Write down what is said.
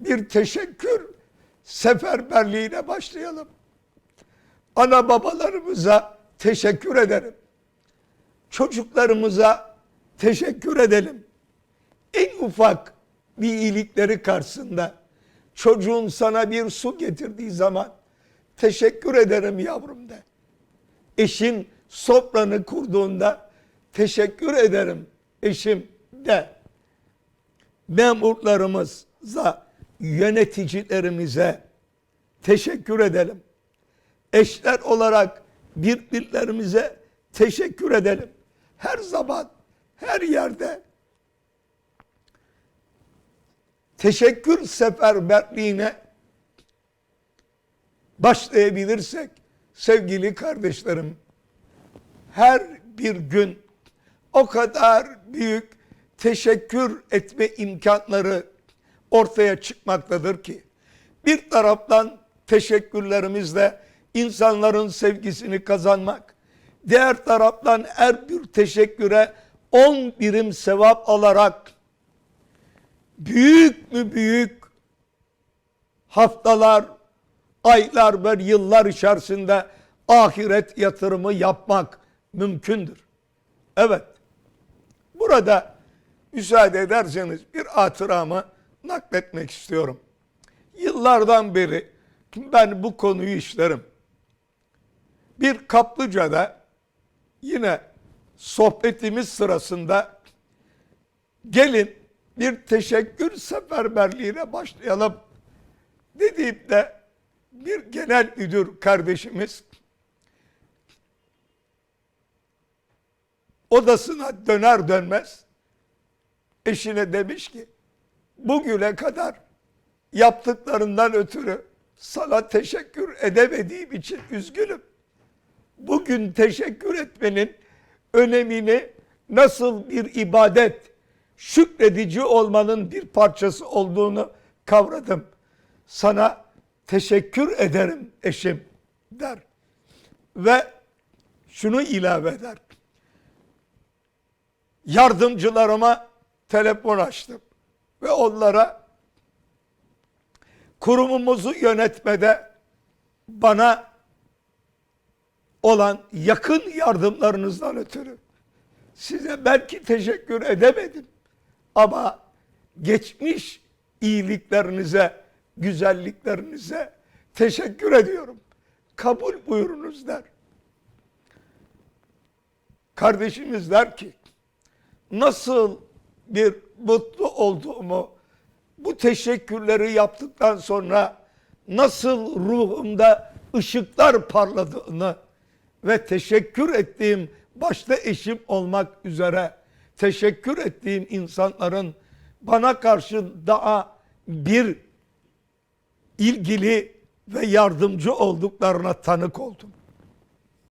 bir teşekkür seferberliğine başlayalım. Ana babalarımıza teşekkür ederim. Çocuklarımıza teşekkür edelim. En ufak bir iyilikleri karşısında çocuğun sana bir su getirdiği zaman teşekkür ederim yavrum de. Eşin sofranı kurduğunda teşekkür ederim eşim de. Memurlarımıza, yöneticilerimize teşekkür edelim. Eşler olarak birbirlerimize teşekkür edelim. Her zaman, her yerde teşekkür seferberliğine başlayabilirsek sevgili kardeşlerim her bir gün o kadar büyük teşekkür etme imkanları ortaya çıkmaktadır ki bir taraftan teşekkürlerimizle insanların sevgisini kazanmak, diğer taraftan her bir teşekküre 10 birim sevap alarak büyük mü büyük haftalar, aylar ve yıllar içerisinde ahiret yatırımı yapmak mümkündür. Evet. Burada müsaade ederseniz bir hatıramı nakletmek istiyorum. Yıllardan beri ben bu konuyu işlerim. Bir kaplıcada yine sohbetimiz sırasında gelin bir teşekkür seferberliğine başlayalım dediğimde bir genel müdür kardeşimiz odasına döner dönmez eşine demiş ki bugüne kadar yaptıklarından ötürü sana teşekkür edemediğim için üzgünüm. Bugün teşekkür etmenin önemini nasıl bir ibadet, şükredici olmanın bir parçası olduğunu kavradım. Sana teşekkür ederim eşim der. Ve şunu ilave eder. Yardımcılarıma telefon açtım ve onlara kurumumuzu yönetmede bana olan yakın yardımlarınızdan ötürü size belki teşekkür edemedim ama geçmiş iyiliklerinize, güzelliklerinize teşekkür ediyorum. Kabul buyurunuz der. Kardeşimiz der ki nasıl bir mutlu olduğumu bu teşekkürleri yaptıktan sonra nasıl ruhumda ışıklar parladığını ve teşekkür ettiğim başta eşim olmak üzere teşekkür ettiğim insanların bana karşı daha bir ilgili ve yardımcı olduklarına tanık oldum.